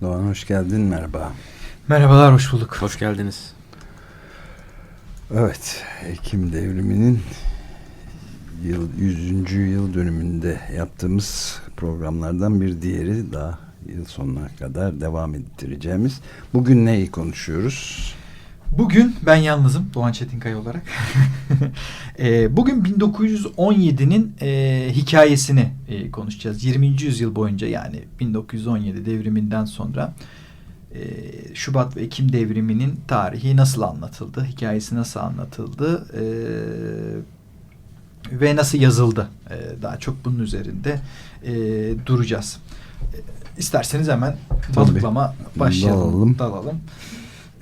Doğan hoş geldin merhaba. Merhabalar, hoş bulduk. Hoş geldiniz. Evet, Ekim devriminin yıl, 100. yıl dönümünde yaptığımız programlardan bir diğeri daha yıl sonuna kadar devam ettireceğimiz. Bugün neyi konuşuyoruz? Bugün ben yalnızım Doğan Çetinkaya olarak. e, bugün 1917'nin e, hikayesini e, konuşacağız. 20. yüzyıl boyunca yani 1917 devriminden sonra e, Şubat ve Ekim devriminin tarihi nasıl anlatıldı, hikayesi nasıl anlatıldı e, ve nasıl yazıldı. E, daha çok bunun üzerinde e, duracağız. E, isterseniz hemen balıklama başlayalım, Dalalım. dalalım.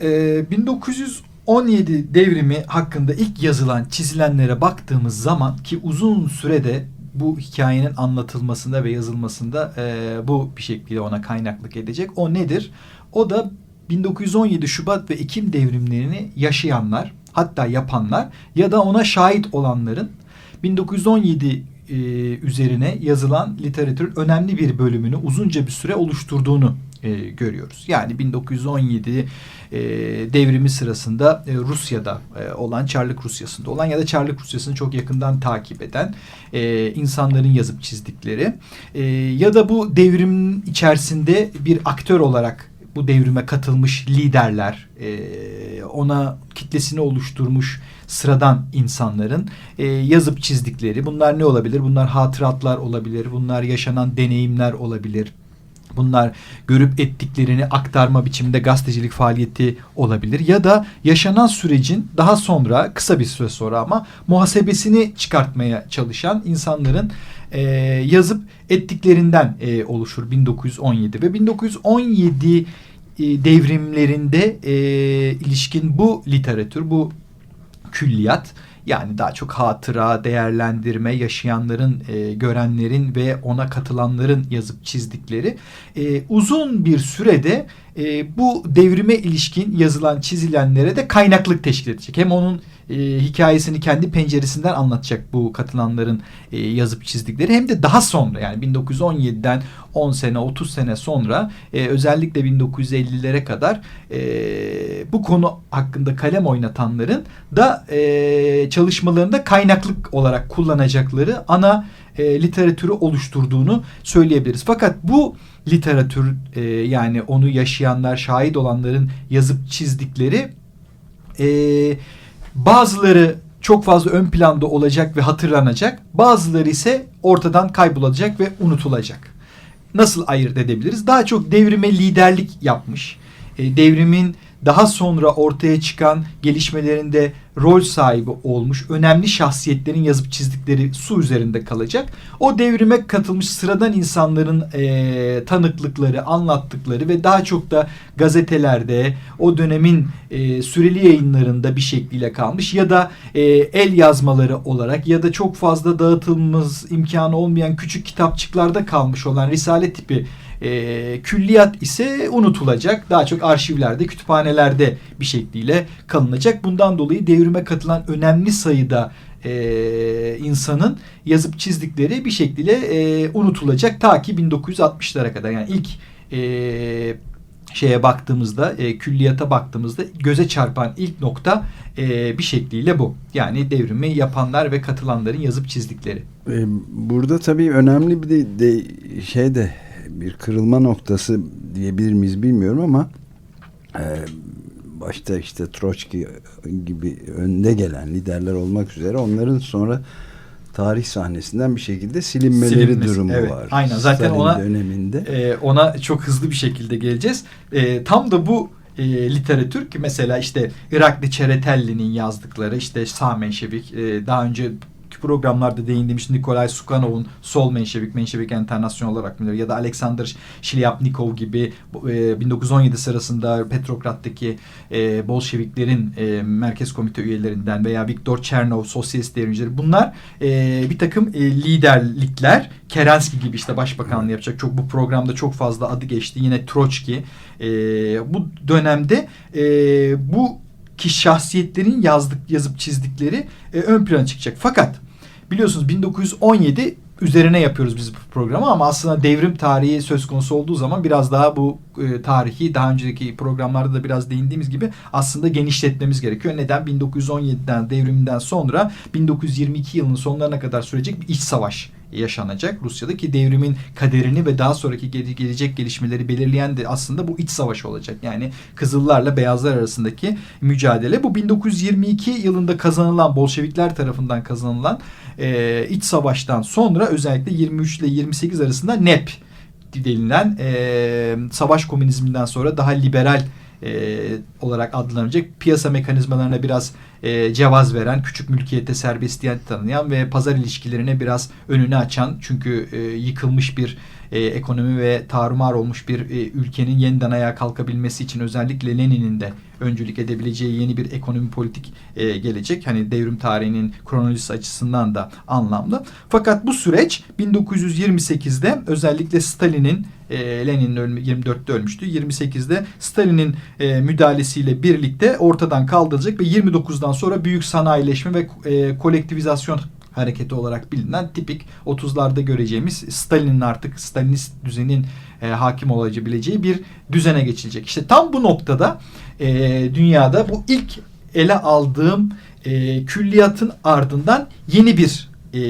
Ee, 1917 devrimi hakkında ilk yazılan, çizilenlere baktığımız zaman ki uzun sürede bu hikayenin anlatılmasında ve yazılmasında e, bu bir şekilde ona kaynaklık edecek. O nedir? O da 1917 Şubat ve Ekim devrimlerini yaşayanlar, hatta yapanlar ya da ona şahit olanların 1917 e, üzerine yazılan literatürün önemli bir bölümünü uzunca bir süre oluşturduğunu e, görüyoruz. Yani 1917 e, devrimi sırasında e, Rusya'da e, olan, Çarlık Rusyası'nda olan ya da Çarlık Rusyası'nı çok yakından takip eden e, insanların yazıp çizdikleri e, ya da bu devrimin içerisinde bir aktör olarak bu devrime katılmış liderler, e, ona kitlesini oluşturmuş sıradan insanların e, yazıp çizdikleri. Bunlar ne olabilir? Bunlar hatıratlar olabilir, bunlar yaşanan deneyimler olabilir. Bunlar görüp ettiklerini aktarma biçiminde gazetecilik faaliyeti olabilir. Ya da yaşanan sürecin daha sonra, kısa bir süre sonra ama muhasebesini çıkartmaya çalışan insanların e, yazıp ettiklerinden e, oluşur 1917. Ve 1917 e, devrimlerinde e, ilişkin bu literatür, bu külliyat yani daha çok hatıra, değerlendirme, yaşayanların, e, görenlerin ve ona katılanların yazıp çizdikleri e, uzun bir sürede e, bu devrime ilişkin yazılan, çizilenlere de kaynaklık teşkil edecek. Hem onun e, hikayesini kendi penceresinden anlatacak bu katılanların e, yazıp çizdikleri hem de daha sonra yani 1917'den 10 sene 30 sene sonra e, özellikle 1950'lere kadar e, bu konu hakkında kalem oynatanların da e, çalışmalarında kaynaklık olarak kullanacakları ana e, literatürü oluşturduğunu söyleyebiliriz. Fakat bu literatür e, yani onu yaşayanlar, şahit olanların yazıp çizdikleri e, bazıları çok fazla ön planda olacak ve hatırlanacak. Bazıları ise ortadan kaybolacak ve unutulacak. Nasıl ayırt edebiliriz? Daha çok devrime liderlik yapmış. E, devrimin daha sonra ortaya çıkan gelişmelerinde rol sahibi olmuş önemli şahsiyetlerin yazıp çizdikleri su üzerinde kalacak. O devrime katılmış sıradan insanların e, tanıklıkları, anlattıkları ve daha çok da gazetelerde o dönemin e, süreli yayınlarında bir şekliyle kalmış ya da e, el yazmaları olarak ya da çok fazla dağıtılmamız imkanı olmayan küçük kitapçıklarda kalmış olan risale tipi e, külliyat ise unutulacak. Daha çok arşivlerde, kütüphanelerde bir şekliyle kalınacak. Bundan dolayı devrime katılan önemli sayıda e, insanın yazıp çizdikleri bir şekilde e, unutulacak. Ta ki 1960'lara kadar yani ilk e, şeye baktığımızda, e, külliyata baktığımızda göze çarpan ilk nokta e, bir şekliyle bu. Yani devrimi yapanlar ve katılanların yazıp çizdikleri. Ee, Burada tabii önemli bir de, de şey de bir kırılma noktası diyebilir miyiz bilmiyorum ama e, başta işte Troçki gibi önde gelen liderler olmak üzere onların sonra tarih sahnesinden bir şekilde silinmeleri Silinmesi, durumu evet. var. Aynen, zaten Stalin ona- döneminde. E, ona çok hızlı bir şekilde geleceğiz. E, tam da bu e, literatür ki mesela işte Irakli Çeretelli'nin yazdıkları işte sağ menşevik e, daha önce programlarda değindiğim işte Nikolay Sukanov'un sol menşevik, menşevik enternasyonel olarak bilinir ya da Alexander Şilyapnikov gibi e, 1917 sırasında Petrograd'daki e, Bolşeviklerin e, merkez komite üyelerinden veya Viktor Chernov, sosyalist devrimcileri bunlar e, bir takım e, liderlikler Kerensky gibi işte başbakanlığı yapacak. Çok bu programda çok fazla adı geçti. Yine Troçki e, bu dönemde e, bu ki şahsiyetlerin yazdık yazıp çizdikleri e, ön plana çıkacak. Fakat biliyorsunuz 1917 üzerine yapıyoruz biz bu programı ama aslında devrim tarihi söz konusu olduğu zaman biraz daha bu e, tarihi daha önceki programlarda da biraz değindiğimiz gibi aslında genişletmemiz gerekiyor. Neden? 1917'den devriminden sonra 1922 yılının sonlarına kadar sürecek bir iç savaş yaşanacak Rusya'da ki devrimin kaderini ve daha sonraki gele- gelecek gelişmeleri belirleyen de aslında bu iç savaş olacak. Yani Kızıllarla Beyazlar arasındaki mücadele. Bu 1922 yılında kazanılan Bolşevikler tarafından kazanılan e, iç savaştan sonra özellikle 23 ile 28 arasında NEP denilen e, savaş komünizminden sonra daha liberal e, olarak adlanacak piyasa mekanizmalarına biraz e, cevaz veren, küçük mülkiyete serbestiyet tanıyan ve pazar ilişkilerine biraz önünü açan çünkü e, yıkılmış bir e, ekonomi ve tarumar olmuş bir e, ülkenin yeniden ayağa kalkabilmesi için özellikle Lenin'in de öncülük edebileceği yeni bir ekonomi politik e, gelecek. Hani devrim tarihinin kronolojisi açısından da anlamlı. Fakat bu süreç 1928'de özellikle Stalin'in e, Lenin ölme, 24'te ölmüştü. 28'de Stalin'in e, müdahalesiyle birlikte ortadan kaldırılacak ve 29'dan sonra büyük sanayileşme ve e, kolektivizasyon hareketi olarak bilinen tipik 30'larda göreceğimiz Stalin'in artık Stalinist düzenin e, hakim olabileceği bir düzene geçilecek. İşte tam bu noktada e, dünyada bu ilk ele aldığım e, külliyatın ardından yeni bir e,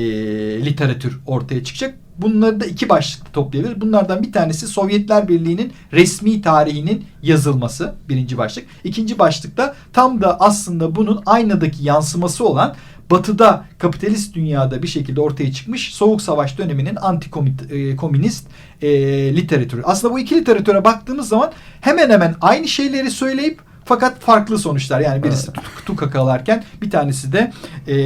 literatür ortaya çıkacak. Bunları da iki başlıkta toplayabiliriz. Bunlardan bir tanesi Sovyetler Birliği'nin resmi tarihinin yazılması birinci başlık. İkinci başlıkta tam da aslında bunun aynadaki yansıması olan Batı'da kapitalist dünyada bir şekilde ortaya çıkmış Soğuk Savaş döneminin anti-komünist e, literatürü. Aslında bu iki literatüre baktığımız zaman hemen hemen aynı şeyleri söyleyip fakat farklı sonuçlar. Yani birisi Evet. tukakalarken bir tanesi de e,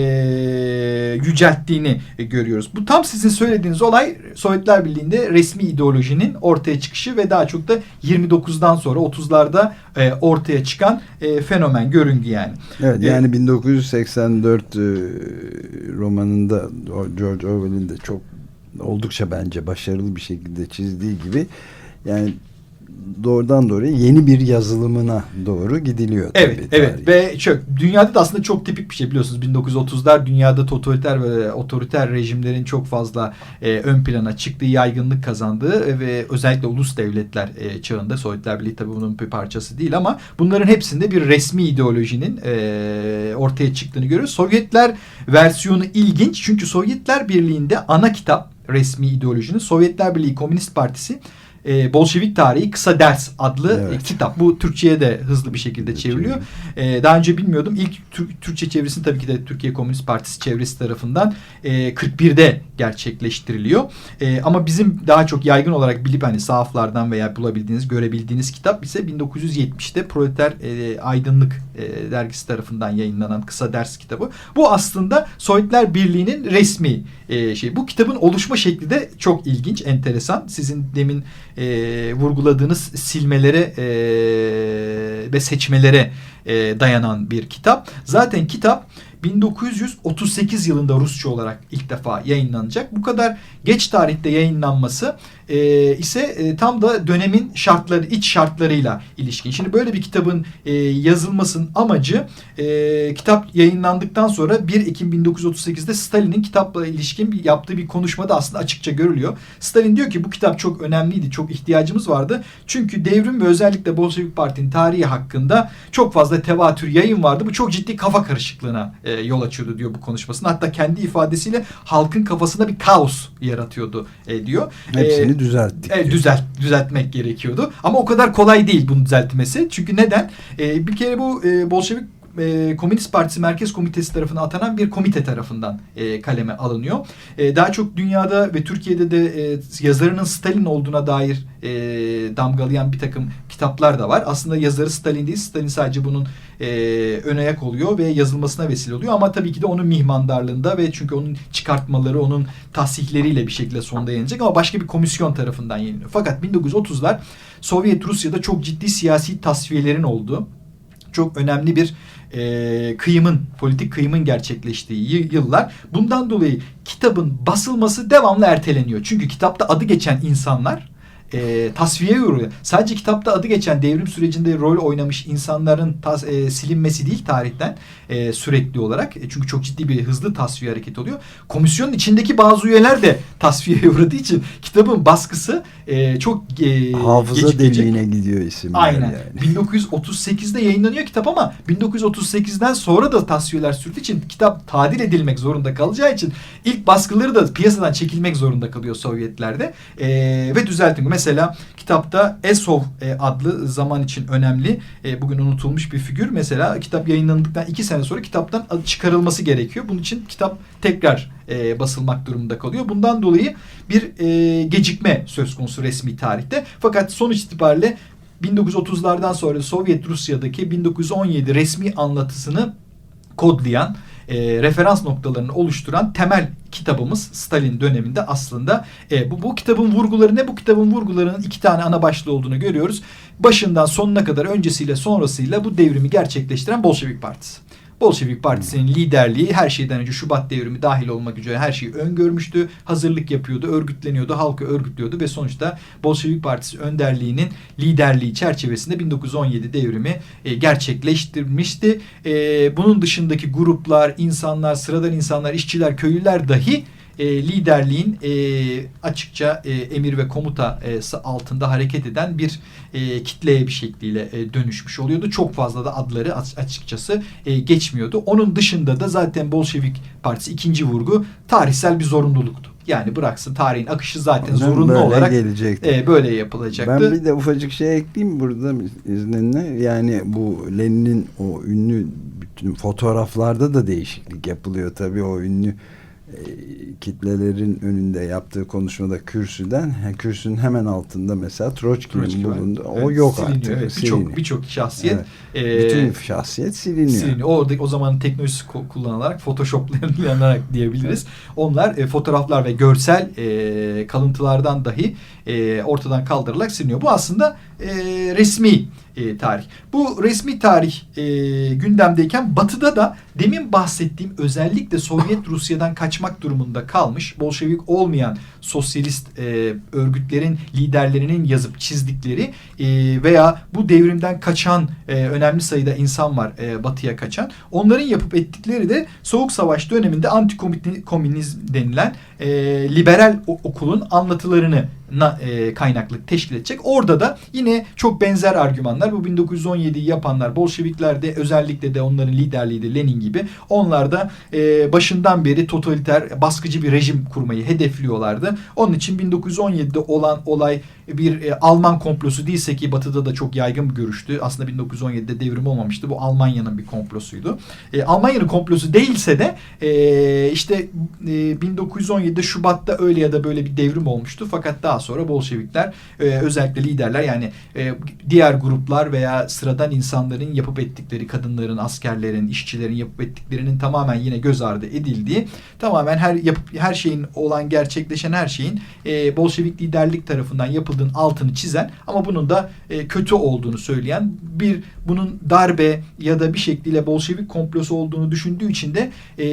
yücelttiğini görüyoruz. Bu tam sizin söylediğiniz olay Sovyetler Birliği'nde resmi ideolojinin ortaya çıkışı ve daha çok da 29'dan sonra 30'larda e, ortaya çıkan e, fenomen, görüngü yani. Evet yani 1984 e, romanında George Orwell'in de çok oldukça bence başarılı bir şekilde çizdiği gibi yani doğrudan doğruya yeni bir yazılımına doğru gidiliyor. Evet, tabii evet tarih. ve çok dünyada da aslında çok tipik bir şey biliyorsunuz 1930'lar dünyada totaliter ve otoriter rejimlerin çok fazla e, ön plana çıktığı, yaygınlık kazandığı ve özellikle ulus devletler e, çağında Sovyetler Birliği tabii bunun bir parçası değil ama bunların hepsinde bir resmi ideolojinin e, ortaya çıktığını görüyoruz. Sovyetler versiyonu ilginç çünkü Sovyetler Birliği'nde ana kitap resmi ideolojinin Sovyetler Birliği Komünist Partisi e, Bolşevik Tarihi Kısa Ders adlı Evet. e, kitap. Bu Türkçe'ye de hızlı bir şekilde Evet, çevriliyor. Ee, daha önce bilmiyordum. İlk Tür- Türkçe çevirisini tabii ki de Türkiye Komünist Partisi çevresi tarafından e, 41'de gerçekleştiriliyor. E, ama bizim daha çok yaygın olarak bilip hani sahaflardan veya bulabildiğiniz, görebildiğiniz kitap ise 1970'te Proleter e, Aydınlık e, dergisi tarafından yayınlanan kısa ders kitabı. Bu aslında Sovyetler Birliği'nin resmi e, şey. Bu kitabın oluşma şekli de çok ilginç, enteresan. Sizin demin e, vurguladığınız silmelere e, ve seçmelere e, dayanan bir kitap. Zaten kitap 1938 yılında Rusça olarak ilk defa yayınlanacak. Bu kadar geç tarihte yayınlanması e, ise e, tam da dönemin şartları, iç şartlarıyla ilişkin. Şimdi böyle bir kitabın e, yazılmasının amacı e, kitap yayınlandıktan sonra 1 Ekim 1938'de Stalin'in kitapla ilişkin bir, yaptığı bir konuşmada aslında açıkça görülüyor. Stalin diyor ki bu kitap çok önemliydi, çok ihtiyacımız vardı. Çünkü devrim ve özellikle Bolşevik Parti'nin tarihi hakkında çok fazla tevatür yayın vardı. Bu çok ciddi kafa karışıklığına e, yol açıyordu diyor bu konuşmasında. Hatta kendi ifadesiyle halkın kafasında bir kaos yaratıyordu e, diyor. Hepsini E, düzelttik. Diyor. düzelt, düzeltmek gerekiyordu. Ama o kadar kolay değil bunun düzeltmesi. Çünkü neden? Ee, bir kere bu e, Bolşevik e, Komünist Partisi Merkez Komitesi tarafından atanan bir komite tarafından e, kaleme alınıyor. E, daha çok dünyada ve Türkiye'de de e, yazarının Stalin olduğuna dair e, damgalayan bir takım kitaplar da var. Aslında yazarı Stalin değil. Stalin sadece bunun e, ön ayak oluyor ve yazılmasına vesile oluyor. Ama tabii ki de onun mihmandarlığında ve çünkü onun çıkartmaları, onun tahsihleriyle bir şekilde sonda yayınlanacak ama başka bir komisyon tarafından yayınlanıyor. Fakat 1930'lar Sovyet Rusya'da çok ciddi siyasi tasfiyelerin olduğu çok önemli bir e, kıyımın, politik kıyımın gerçekleştiği yıllar. Bundan dolayı kitabın basılması devamlı erteleniyor. Çünkü kitapta adı geçen insanlar e, tasfiyeye uğruyor. Sadece kitapta adı geçen devrim sürecinde rol oynamış insanların tas- e, silinmesi değil tarihten e, sürekli olarak. E, çünkü çok ciddi bir hızlı tasfiye hareketi oluyor. Komisyonun içindeki bazı üyeler de tasfiyeye uğradığı için kitabın baskısı e, çok e, Hafıza gecikecek. deliğine gidiyor isimler Aynen. yani. 1938'de yayınlanıyor kitap ama 1938'den sonra da tasfiyeler sürdüğü için kitap tadil edilmek zorunda kalacağı için ilk baskıları da piyasadan çekilmek zorunda kalıyor Sovyetlerde. Ee, ve düzeltin. Mesela kitapta Esov e, adlı zaman için önemli e, bugün unutulmuş bir figür. Mesela kitap yayınlandıktan iki sene sonra kitaptan çıkarılması gerekiyor. Bunun için kitap tekrar e, basılmak durumunda kalıyor. Bundan dolayı bir e, gecikme söz konusu resmi tarihte. Fakat sonuç itibariyle 1930'lardan sonra Sovyet Rusya'daki 1917 resmi anlatısını kodlayan, e, referans noktalarını oluşturan temel kitabımız Stalin döneminde aslında e, bu, bu kitabın vurguları ne? Bu kitabın vurgularının iki tane ana başlığı olduğunu görüyoruz. Başından sonuna kadar öncesiyle sonrasıyla bu devrimi gerçekleştiren Bolşevik Partisi. Bolşevik Partisi'nin liderliği her şeyden önce Şubat devrimi dahil olmak üzere her şeyi öngörmüştü. Hazırlık yapıyordu, örgütleniyordu, halkı örgütlüyordu ve sonuçta Bolşevik Partisi önderliğinin liderliği çerçevesinde 1917 devrimi e, gerçekleştirmişti. E, bunun dışındaki gruplar, insanlar, sıradan insanlar, işçiler, köylüler dahi e, liderliğin e, açıkça e, emir ve komuta e, altında hareket eden bir e, kitleye bir şekliyle e, dönüşmüş oluyordu. Çok fazla da adları aç- açıkçası e, geçmiyordu. Onun dışında da zaten Bolşevik Partisi ikinci vurgu tarihsel bir zorunluluktu. Yani bıraksın tarihin akışı zaten Ondan zorunlu böyle olarak gelecekti. e, böyle yapılacaktı. Ben bir de ufacık şey ekleyeyim burada izninle. Yani bu Lenin'in o ünlü bütün fotoğraflarda da değişiklik yapılıyor. Tabii o ünlü kitlelerin önünde yaptığı konuşmada kürsüden kürsünün hemen altında mesela Troçki'nin bulundu. O Evet, yok siliniyor. artık. Birçok birçok şahsiyet Evet. e, Bütün şahsiyet siliniyor. siliniyor. O, o zaman teknolojisi kullanılarak photoshoplanarak diyebiliriz. Onlar e, fotoğraflar ve görsel e, kalıntılardan dahi e, ortadan kaldırılarak siliniyor. Bu aslında e, resmi e, tarih. Bu resmi tarih e, gündemdeyken Batı'da da demin bahsettiğim özellikle Sovyet Rusya'dan kaçmak durumunda kalmış Bolşevik olmayan sosyalist e, örgütlerin liderlerinin yazıp çizdikleri e, veya bu devrimden kaçan e, önemli sayıda insan var e, Batı'ya kaçan. Onların yapıp ettikleri de Soğuk Savaş döneminde antikomünizm denilen e, liberal okulun anlatılarını na, e, kaynaklık teşkil edecek. Orada da yine çok benzer argümanlar bu 1917'yi yapanlar Bolşevikler de özellikle de onların liderliği de Lenin gibi onlar da e, başından beri totaliter baskıcı bir rejim kurmayı hedefliyorlardı. Onun için 1917'de olan olay bir e, Alman komplosu değilse ki Batı'da da çok yaygın bir görüştü. Aslında 1917'de devrim olmamıştı. Bu Almanya'nın bir komplosuydu. E, Almanya'nın komplosu değilse de e, işte e, 1917'de Şubat'ta öyle ya da böyle bir devrim olmuştu. Fakat daha sonra Bolşevikler e, özellikle liderler yani e, diğer gruplar veya sıradan insanların yapıp ettikleri kadınların, askerlerin, işçilerin yapıp ettiklerinin tamamen yine göz ardı edildiği tamamen her yapıp her şeyin olan gerçekleşen her şeyin e, Bolşevik liderlik tarafından yapıldığının altını çizen ama bunun da e, kötü olduğunu söyleyen bir bunun darbe ya da bir şekliyle Bolşevik komplosu olduğunu düşündüğü için de e,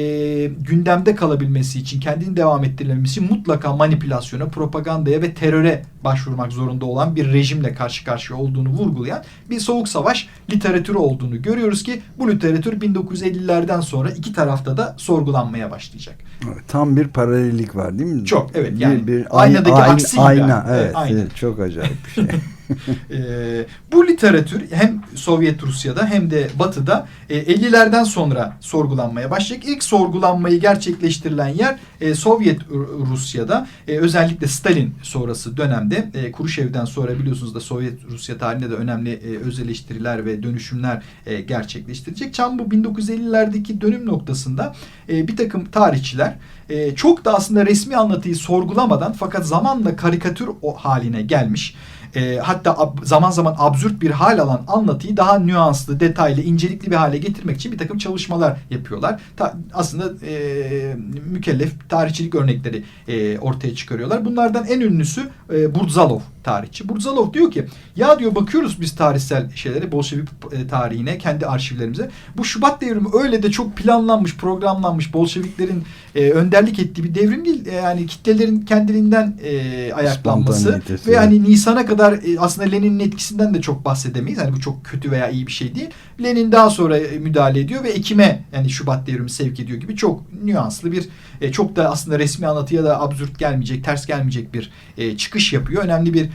gündemde kalabilmesi için kendini devam ettirebilmesi için mutlaka manipülasyona, propagandaya ve teröre başvurmak zorunda olan bir rejimle karşı karşıya olduğunu vurgulayan bir soğuk savaş literatürü olduğunu görüyoruz ki bu literatür 1950'lerden sonra iki tarafta da sorgulanmaya başlayacak. Evet, Tam bir paralellik var değil mi? Çok, evet, Bir- yani bir aynadaki ayna, aksi gibi. Ayna, Evet, evet, aynen. evet, çok acayip bir şey. Ee, bu literatür hem Sovyet Rusya'da hem de Batı'da e, 50'lerden sonra sorgulanmaya başlayacak. İlk sorgulanmayı gerçekleştirilen yer e, Sovyet Ru- Rusya'da e, özellikle Stalin sonrası dönemde e, Kuruşev'den sonra biliyorsunuz da Sovyet Rusya tarihinde de önemli e, öz eleştiriler ve dönüşümler e, gerçekleştirecek. Çam bu 1950'lerdeki dönüm noktasında e, bir takım tarihçiler e, çok da aslında resmi anlatıyı sorgulamadan fakat zamanla karikatür haline gelmiş e, hatta zaman zaman absürt bir hal alan anlatıyı daha nüanslı, detaylı, incelikli bir hale getirmek için bir takım çalışmalar yapıyorlar. Ta- aslında e, mükellef tarihçilik örnekleri e, ortaya çıkarıyorlar. Bunlardan en ünlüsü e, Burzalov tarihçi. Burzalov diyor ki ya diyor bakıyoruz biz tarihsel şeylere Bolşevik e, tarihine kendi arşivlerimize. Bu Şubat devrimi öyle de çok planlanmış, programlanmış Bolşeviklerin e, önderlik ettiği bir devrim değil. E, yani kitlelerin kendiliğinden e, ayaklanması ve hani Nisan'a kadar e, aslında Lenin'in etkisinden de çok bahsedemeyiz. Hani bu çok kötü veya iyi bir şey değil. Lenin daha sonra e, müdahale ediyor ve Ekim'e yani Şubat devrimi sevk ediyor gibi çok nüanslı bir e, çok da aslında resmi anlatıya da absürt gelmeyecek, ters gelmeyecek bir çıkış yapıyor. Önemli bir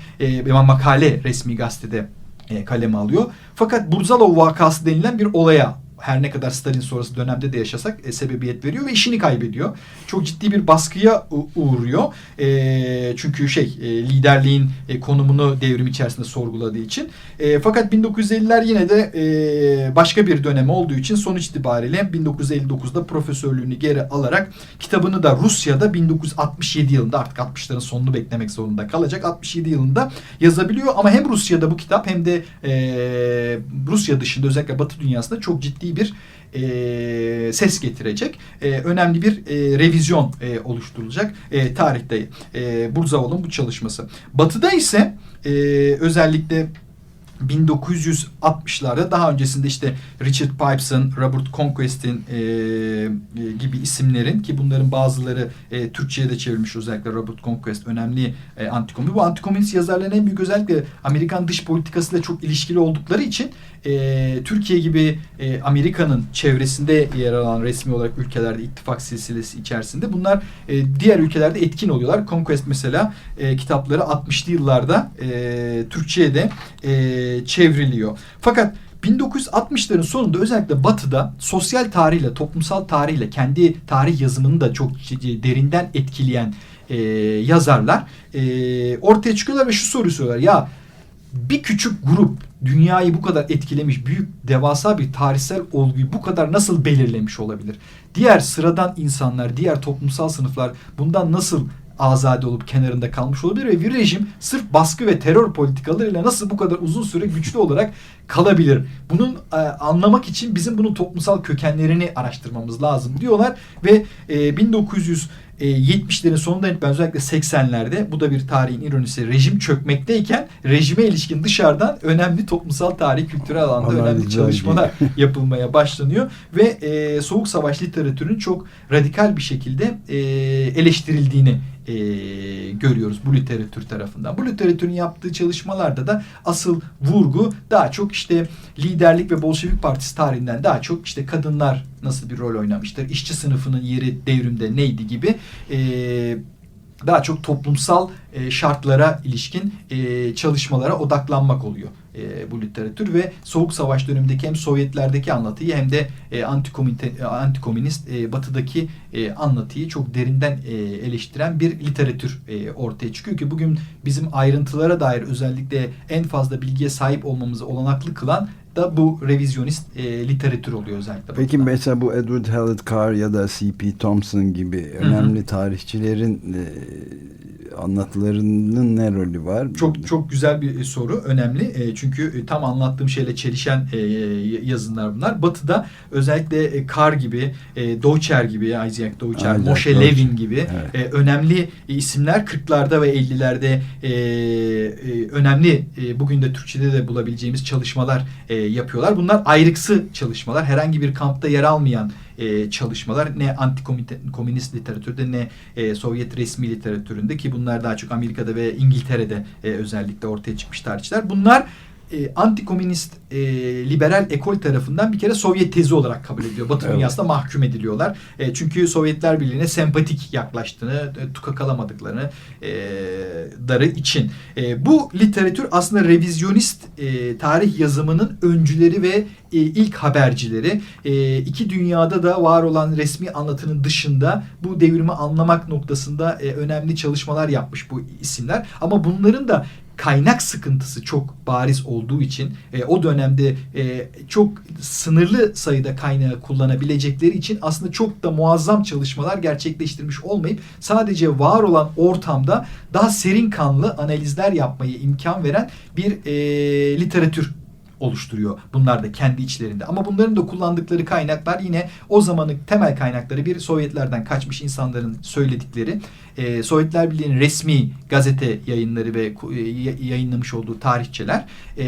makale resmi gazetede kaleme alıyor. Fakat Burzalov vakası denilen bir olaya her ne kadar Stalin sonrası dönemde de yaşasak e, sebebiyet veriyor ve işini kaybediyor. Çok ciddi bir baskıya uğruyor. E, çünkü şey e, liderliğin e, konumunu devrim içerisinde sorguladığı için. E, fakat 1950'ler yine de e, başka bir dönem olduğu için sonuç itibariyle 1959'da profesörlüğünü geri alarak kitabını da Rusya'da 1967 yılında artık 60'ların sonunu beklemek zorunda kalacak. 67 yılında yazabiliyor ama hem Rusya'da bu kitap hem de e, Rusya dışında özellikle Batı dünyasında çok ciddi bir e, ses getirecek. E, önemli bir e, revizyon e, oluşturulacak e, tarihte e, Burzavov'un bu çalışması. Batı'da ise e, özellikle 1960'larda daha öncesinde işte Richard Pipes'ın, Robert Conquest'in e, e, gibi isimlerin ki bunların bazıları e, Türkçe'ye de çevrilmiş özellikle Robert Conquest önemli e, antikomünist. Bu antikomünist yazarların en büyük özellikle Amerikan dış politikasıyla çok ilişkili oldukları için e, Türkiye gibi e, Amerika'nın çevresinde yer alan resmi olarak ülkelerde ittifak silsilesi içerisinde bunlar e, diğer ülkelerde etkin oluyorlar. Conquest mesela e, kitapları 60'lı yıllarda e, Türkçe'ye de e, çevriliyor. Fakat 1960'ların sonunda özellikle Batı'da sosyal tarihle, toplumsal tarihle, kendi tarih yazımını da çok derinden etkileyen e, yazarlar e, ortaya çıkıyorlar ve şu soruyu soruyorlar. Ya bir küçük grup dünyayı bu kadar etkilemiş büyük devasa bir tarihsel olguyu bu kadar nasıl belirlemiş olabilir? Diğer sıradan insanlar, diğer toplumsal sınıflar bundan nasıl azade olup kenarında kalmış olabilir ve bir rejim sırf baskı ve terör politikalarıyla nasıl bu kadar uzun süre güçlü olarak kalabilir? Bunun e, anlamak için bizim bunun toplumsal kökenlerini araştırmamız lazım diyorlar ve e, 1900 e, 70'lerin sonunda itibaren özellikle 80'lerde bu da bir tarihin ironisi rejim çökmekteyken rejime ilişkin dışarıdan önemli toplumsal tarih kültürel alanda önemli Analizler çalışmalar yapılmaya başlanıyor ve e, soğuk savaş literatürünün çok radikal bir şekilde e, eleştirildiğini e, görüyoruz bu literatür tarafından. Bu literatürün yaptığı çalışmalarda da asıl vurgu daha çok işte liderlik ve Bolşevik Partisi tarihinden daha çok işte kadınlar nasıl bir rol oynamıştır, işçi sınıfının yeri devrimde neydi gibi e, daha çok toplumsal e, şartlara ilişkin e, çalışmalara odaklanmak oluyor e, bu literatür ve Soğuk Savaş dönemindeki hem Sovyetlerdeki anlatıyı hem de e, e, antikomünist e, batıdaki e, anlatıyı çok derinden e, eleştiren bir literatür e, ortaya çıkıyor ki bugün bizim ayrıntılara dair özellikle en fazla bilgiye sahip olmamızı olanaklı kılan da bu revizyonist e, literatür oluyor özellikle. Peki batıda. mesela bu Edward Hallett Carr ya da C.P. Thompson gibi önemli tarihçilerin e, anlatılarının ne rolü var? Çok çok güzel bir soru, önemli. E, çünkü e, tam anlattığım şeyle çelişen e, yazınlar bunlar. Batı'da özellikle e, Carr gibi, e, Deutscher gibi, Isaac Isaac Moshe. Levin gibi Evet. e, önemli isimler 40'larda ve 50'lerde e, e, önemli e, bugün de Türkçe'de de bulabileceğimiz çalışmalar e, yapıyorlar. Bunlar ayrıksı çalışmalar. Herhangi bir kampta yer almayan e, çalışmalar ne antikomünist literatürde ne e, Sovyet resmi literatüründe ki bunlar daha çok Amerika'da ve İngiltere'de e, özellikle ortaya çıkmış tarihçiler. Bunlar e, antikomünist e, liberal ekol tarafından bir kere Sovyet tezi olarak kabul ediliyor. Batı Evet. dünyasında mahkum ediliyorlar. E, çünkü Sovyetler Birliği'ne sempatik yaklaştığını, e, tukakalamadıklarını e, darı için. E, bu literatür aslında revizyonist e, tarih yazımının öncüleri ve e, ilk habercileri. E, iki dünyada da var olan resmi anlatının dışında bu devrimi anlamak noktasında e, önemli çalışmalar yapmış bu isimler. Ama bunların da kaynak sıkıntısı çok bariz olduğu için e, o dönemde e, çok sınırlı sayıda kaynağı kullanabilecekleri için aslında çok da muazzam çalışmalar gerçekleştirmiş olmayıp sadece var olan ortamda daha serin kanlı analizler yapmayı imkan veren bir e, literatür oluşturuyor. Bunlar da kendi içlerinde. Ama bunların da kullandıkları kaynaklar yine o zamanın temel kaynakları bir Sovyetlerden kaçmış insanların söyledikleri, e, Sovyetler Birliği'nin resmi gazete yayınları ve e, yayınlamış olduğu tarihçeler e,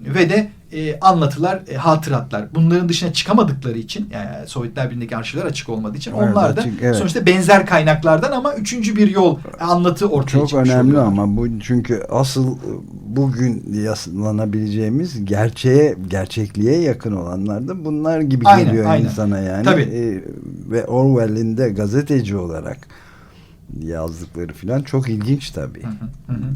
ve de e, anlatılar, e, hatıratlar. Bunların dışına çıkamadıkları için yani Sovyetler Birliği'ndeki arşivler açık olmadığı için Evet, onlar da açık, evet. sonuçta benzer kaynaklardan ama üçüncü bir yol anlatı ortaya Çok çıkmış önemli oluyor. ama bu çünkü asıl bugün yaslanabileceğimiz gerçeğe, gerçekliğe yakın olanlar da bunlar gibi Aynen, geliyor aynen. insana yani. Tabii. Ee, ve Orwell'in de gazeteci olarak yazdıkları falan çok ilginç tabii. Hı, hı hı.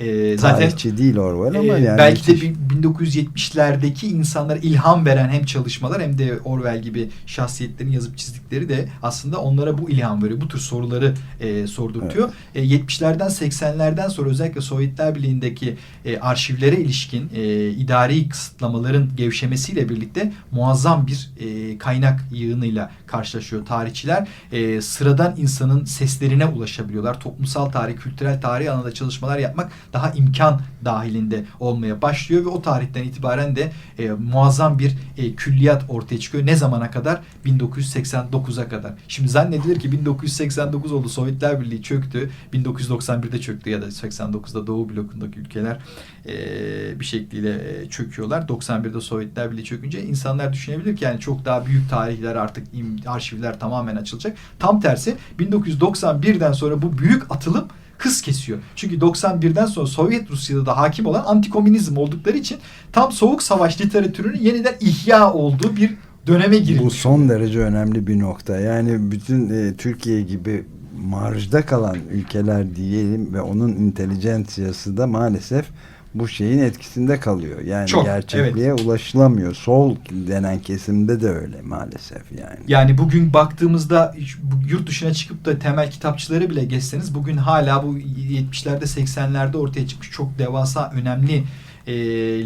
E, zaten Tarihçi değil Orwell ama Ee, yani belki de müthiş. bin- 1970'lerdeki insanlara ilham veren hem çalışmalar hem de Orwell gibi şahsiyetlerin yazıp çizdikleri de aslında onlara bu ilham veriyor. Bu tür soruları e, sordurtuyor. E, 70'lerden 80'lerden sonra özellikle Sovyetler Birliği'ndeki e, arşivlere ilişkin e, idari kısıtlamaların gevşemesiyle birlikte muazzam bir e, kaynak yığınıyla karşılaşıyor tarihçiler. E, sıradan insanın seslerine ulaşabiliyorlar. Toplumsal tarih, kültürel tarih alanında çalışmalar yapmak daha imkan dahilinde olmaya başlıyor ve o tarihten itibaren de e, muazzam bir e, külliyat ortaya çıkıyor. Ne zamana kadar? 1989'a kadar. Şimdi zannedilir ki 1989 oldu Sovyetler Birliği çöktü. 1991'de çöktü ya da 89'da Doğu blokundaki ülkeler e, bir şekliyle e, çöküyorlar. 91'de Sovyetler Birliği çökünce insanlar düşünebilir ki yani çok daha büyük tarihler artık arşivler tamamen açılacak. Tam tersi 1991'den sonra bu büyük atılım hız kesiyor. Çünkü 91'den sonra Sovyet Rusya'da da hakim olan antikomünizm oldukları için tam soğuk savaş literatürünün yeniden ihya olduğu bir döneme girilmiş. Bu son derece önemli bir nokta. Yani bütün e, Türkiye gibi marjda kalan ülkeler diyelim ve onun intelijansiyası da maalesef bu şeyin etkisinde kalıyor. Yani Çok, gerçekliğe ulaşılamıyor. Sol denen kesimde de öyle maalesef yani. Yani bugün baktığımızda yurt dışına çıkıp da temel kitapçıları bile geçseniz bugün hala bu 70'lerde 80'lerde ortaya çıkmış çok devasa önemli e,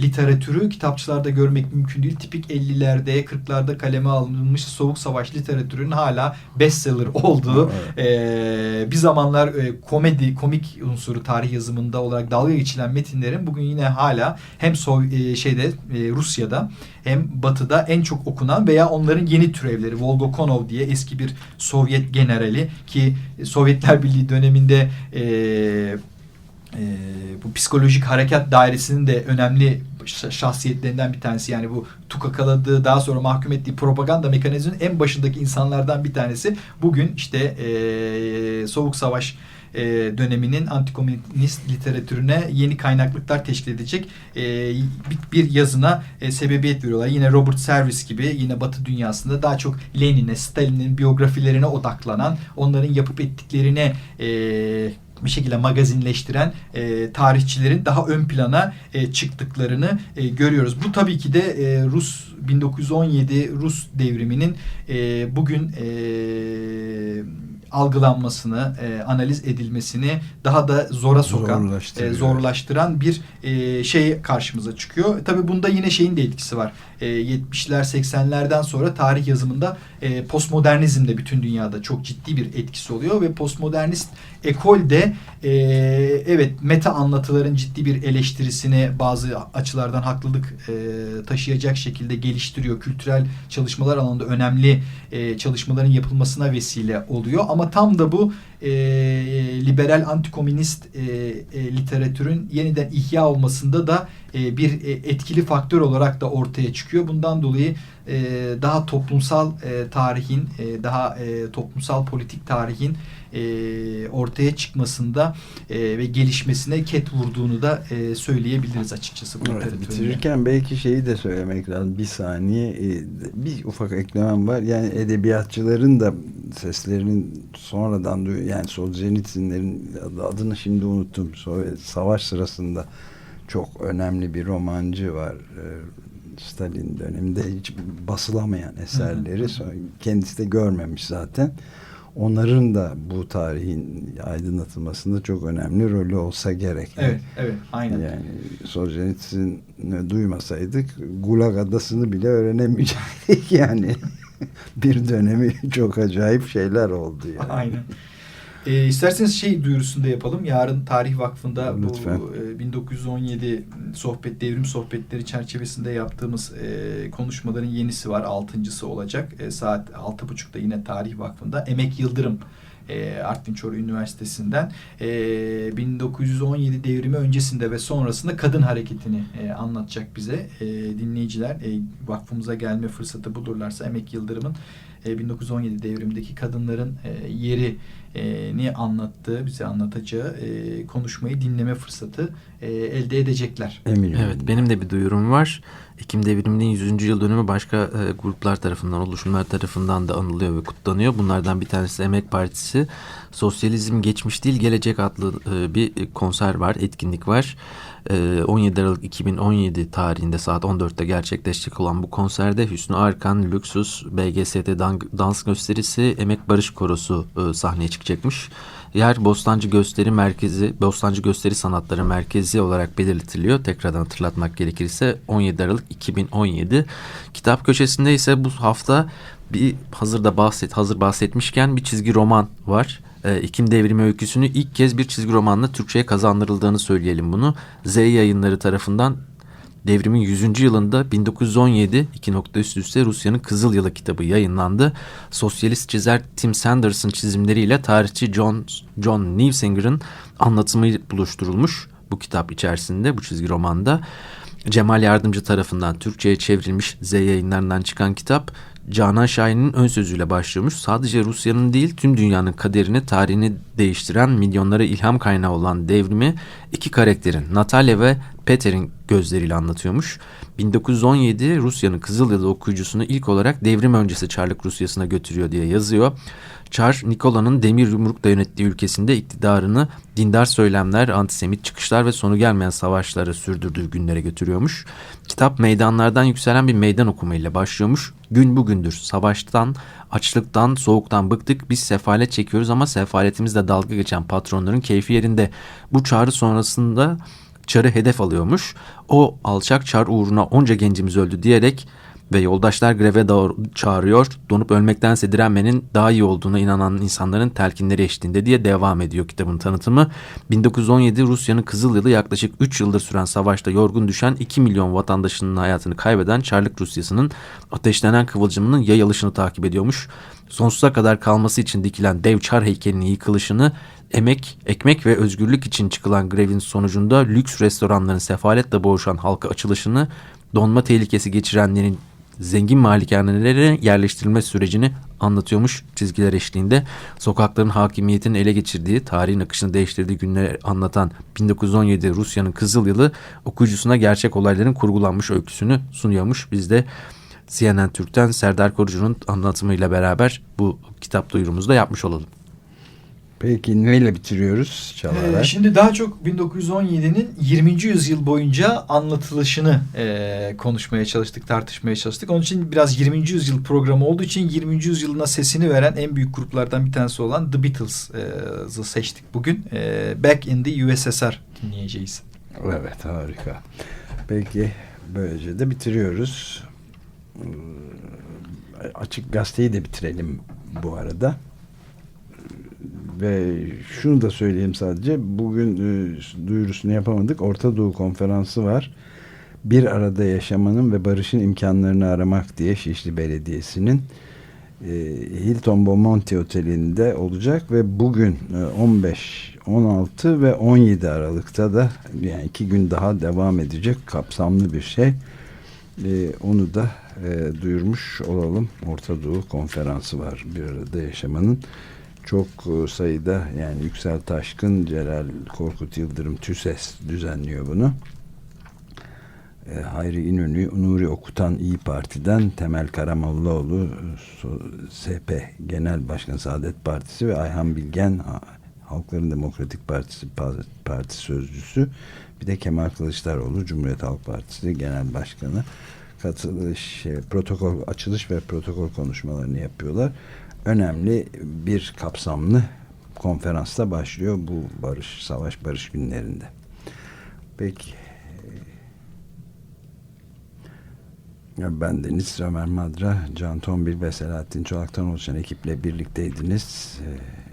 literatürü kitapçılarda görmek mümkün değil. Tipik 50'lerde 40'larda kaleme alınmış soğuk savaş literatürünün hala bestseller olduğu e, bir zamanlar e, komedi komik unsuru tarih yazımında olarak dalga geçilen metinlerin bugün yine hala hem Sov e, şeyde e, Rusya'da hem Batı'da en çok okunan veya onların yeni türevleri Volgokonov diye eski bir Sovyet generali ki Sovyetler Birliği döneminde e, e, bu psikolojik harekat dairesinin de önemli şa- şahsiyetlerinden bir tanesi. Yani bu tukakaladığı daha sonra mahkum ettiği propaganda mekanizminin en başındaki insanlardan bir tanesi. Bugün işte e, Soğuk Savaş e, döneminin antikomünist literatürüne yeni kaynaklıklar teşkil edecek e, bir, yazına e, sebebiyet veriyorlar. Yine Robert Service gibi yine Batı dünyasında daha çok Lenin'e, Stalin'in biyografilerine odaklanan, onların yapıp ettiklerine e, bir şekilde magazinleştiren e, tarihçilerin daha ön plana e, çıktıklarını e, görüyoruz. Bu tabii ki de e, Rus 1917 Rus devriminin e, bugün e, algılanmasını, e, analiz edilmesini daha da zora sokan, e, zorlaştıran bir e, şey karşımıza çıkıyor. Tabii bunda yine şeyin de etkisi var. E, 70'ler 80'lerden sonra tarih yazımında e, postmodernizm de bütün dünyada çok ciddi bir etkisi oluyor ve postmodernist ekol de e, evet meta anlatıların ciddi bir eleştirisini bazı açılardan haklılık e, taşıyacak şekilde geliştiriyor. Kültürel çalışmalar alanında önemli e, çalışmaların yapılmasına vesile oluyor. Ama tam da bu e, liberal antikomünist e, e, literatürün yeniden ihya olmasında da e, bir e, etkili faktör olarak da ortaya çıkıyor. Bundan dolayı e, daha toplumsal e, tarihin, e, daha e, toplumsal politik tarihin e, ortaya çıkmasında e, ve gelişmesine ket vurduğunu da e, söyleyebiliriz açıkçası bu Evet, bitirirken belki şeyi de söylemek lazım. Bir saniye e, bir ufak eklemem var. Yani edebiyatçıların da seslerinin sonradan yani Solzhenitsyn'lerin adını şimdi unuttum. Sovyet savaş sırasında çok önemli bir romancı var. E, Stalin döneminde hiç basılamayan eserleri. Kendisi de görmemiş zaten. Onların da bu tarihin aydınlatılmasında çok önemli rolü olsa gerek. Evet, evet, aynen. Yani Solzhenitsyn'i duymasaydık Gulag Adası'nı bile öğrenemeyecektik yani. bir dönemi çok acayip şeyler oldu yani. Aynen. E, isterseniz şey duyurusunu da yapalım. Yarın Tarih Vakfı'nda Lütfen. bu e, 1917 sohbet devrim sohbetleri çerçevesinde yaptığımız e, konuşmaların yenisi var. Altıncısı olacak. E, saat altı buçukta yine Tarih Vakfı'nda Emek Yıldırım e, Artvin Çoruh Üniversitesi'nden e, 1917 devrimi öncesinde ve sonrasında kadın hareketini e, anlatacak bize e, dinleyiciler e, vakfımıza gelme fırsatı bulurlarsa Emek Yıldırım'ın e, 1917 devrimindeki kadınların e, yeri e, ni anlattığı, bize anlatacağı e, konuşmayı dinleme fırsatı e, elde edecekler. Eminim. Evet benim de bir duyurum var. Ekim devriminin 100. yıl dönümü başka e, gruplar tarafından, oluşumlar tarafından da anılıyor ve kutlanıyor. Bunlardan bir tanesi Emek Partisi. Sosyalizm Geçmiş Değil Gelecek adlı e, bir konser var, etkinlik var. E, 17 Aralık 2017 tarihinde saat 14'te gerçekleşecek olan bu konserde Hüsnü Arkan, Lüksus, BGST dan- dans gösterisi, Emek Barış Korosu e, sahneye çıkacakmış. Yer Bostancı Gösteri Merkezi, Bostancı Gösteri Sanatları Merkezi olarak belirtiliyor. Tekrardan hatırlatmak gerekirse 17 Aralık 2017. Kitap köşesinde ise bu hafta bir hazırda bahset hazır bahsetmişken bir çizgi roman var. Ee, Ekim Devrimi öyküsünü ilk kez bir çizgi romanla Türkçe'ye kazandırıldığını söyleyelim bunu. Z yayınları tarafından Devrimin 100. yılında 1917 iki nokta üst üste Rusya'nın Kızıl Yılı kitabı yayınlandı. Sosyalist çizer Tim Sanders'ın çizimleriyle tarihçi John John Newsinger'ın anlatımı buluşturulmuş bu kitap içerisinde bu çizgi romanda. Cemal Yardımcı tarafından Türkçe'ye çevrilmiş Z yayınlarından çıkan kitap Canan Şahin'in ön sözüyle başlıyormuş. Sadece Rusya'nın değil tüm dünyanın kaderini, tarihini değiştiren milyonlara ilham kaynağı olan devrimi iki karakterin Natalya ve Peter'in gözleriyle anlatıyormuş. 1917 Rusya'nın Kızıl Yılı okuyucusunu ilk olarak devrim öncesi Çarlık Rusyası'na götürüyor diye yazıyor. Çar Nikola'nın demir yumrukla yönettiği ülkesinde iktidarını dindar söylemler, antisemit çıkışlar ve sonu gelmeyen savaşları sürdürdüğü günlere götürüyormuş. Kitap meydanlardan yükselen bir meydan okumayla başlıyormuş. Gün bugündür. Savaştan, açlıktan, soğuktan bıktık. Biz sefalet çekiyoruz ama sefaletimizle dalga geçen patronların keyfi yerinde. Bu çağrı sonrasında Çar'ı hedef alıyormuş. O alçak Çar uğruna onca gencimiz öldü diyerek ve yoldaşlar greve çağırıyor. Donup ölmektense direnmenin daha iyi olduğuna inanan insanların telkinleri eşliğinde diye devam ediyor kitabın tanıtımı. 1917 Rusya'nın Kızıl Yılı yaklaşık 3 yıldır süren savaşta yorgun düşen 2 milyon vatandaşının hayatını kaybeden Çarlık Rusyası'nın ateşlenen kıvılcımının yayılışını takip ediyormuş. Sonsuza kadar kalması için dikilen dev Çar heykelinin yıkılışını emek, ekmek ve özgürlük için çıkılan grevin sonucunda lüks restoranların sefaletle boğuşan halka açılışını, donma tehlikesi geçirenlerin zengin malikanelere yerleştirilme sürecini anlatıyormuş çizgiler eşliğinde. Sokakların hakimiyetini ele geçirdiği, tarihin akışını değiştirdiği günleri anlatan 1917 Rusya'nın Kızıl Yılı okuyucusuna gerçek olayların kurgulanmış öyküsünü sunuyormuş. Biz de CNN Türk'ten Serdar Korucu'nun anlatımıyla beraber bu kitap duyurumuzu da yapmış olalım. Peki neyle bitiriyoruz çalarak? Ee, şimdi daha çok 1917'nin 20. yüzyıl boyunca anlatılışını e, konuşmaya çalıştık, tartışmaya çalıştık. Onun için biraz 20. yüzyıl programı olduğu için 20. yüzyılına sesini veren en büyük gruplardan bir tanesi olan The Beatles'ı seçtik bugün. E, Back in the USSR dinleyeceğiz. Evet harika. Peki böylece de bitiriyoruz. Ee, Açık gazeteyi de bitirelim bu arada. Ve şunu da söyleyeyim sadece. Bugün e, duyurusunu yapamadık. Orta Doğu Konferansı var. Bir arada yaşamanın ve barışın imkanlarını aramak diye Şişli Belediyesi'nin e, Hilton Bomonti Oteli'nde olacak ve bugün e, 15, 16 ve 17 Aralık'ta da yani iki gün daha devam edecek kapsamlı bir şey. E, onu da e, duyurmuş olalım. Orta Doğu Konferansı var bir arada yaşamanın. Çok e, sayıda yani Yüksel Taşkın, Celal Korkut Yıldırım, TÜSES düzenliyor bunu. E, Hayri İnönü, Nuri Okutan İyi Parti'den Temel Karamollaoğlu SP Genel Başkan Saadet Partisi ve Ayhan Bilgen Ha- Halkların Demokratik Partisi Pa- Parti Sözcüsü bir de Kemal Kılıçdaroğlu Cumhuriyet Halk Partisi Genel Başkanı katılış, şey, protokol açılış ve protokol konuşmalarını yapıyorlar. Önemli bir kapsamlı konferansta başlıyor bu barış, savaş barış günlerinde. Peki. Ben Deniz Ömer Madra, Can Tombil ve Selahattin Çolak'tan oluşan ekiple birlikteydiniz.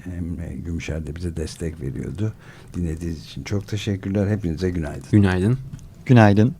Ee, Emre Gümüşer de bize destek veriyordu. Dinlediğiniz için çok teşekkürler. Hepinize günaydın. Günaydın. Günaydın.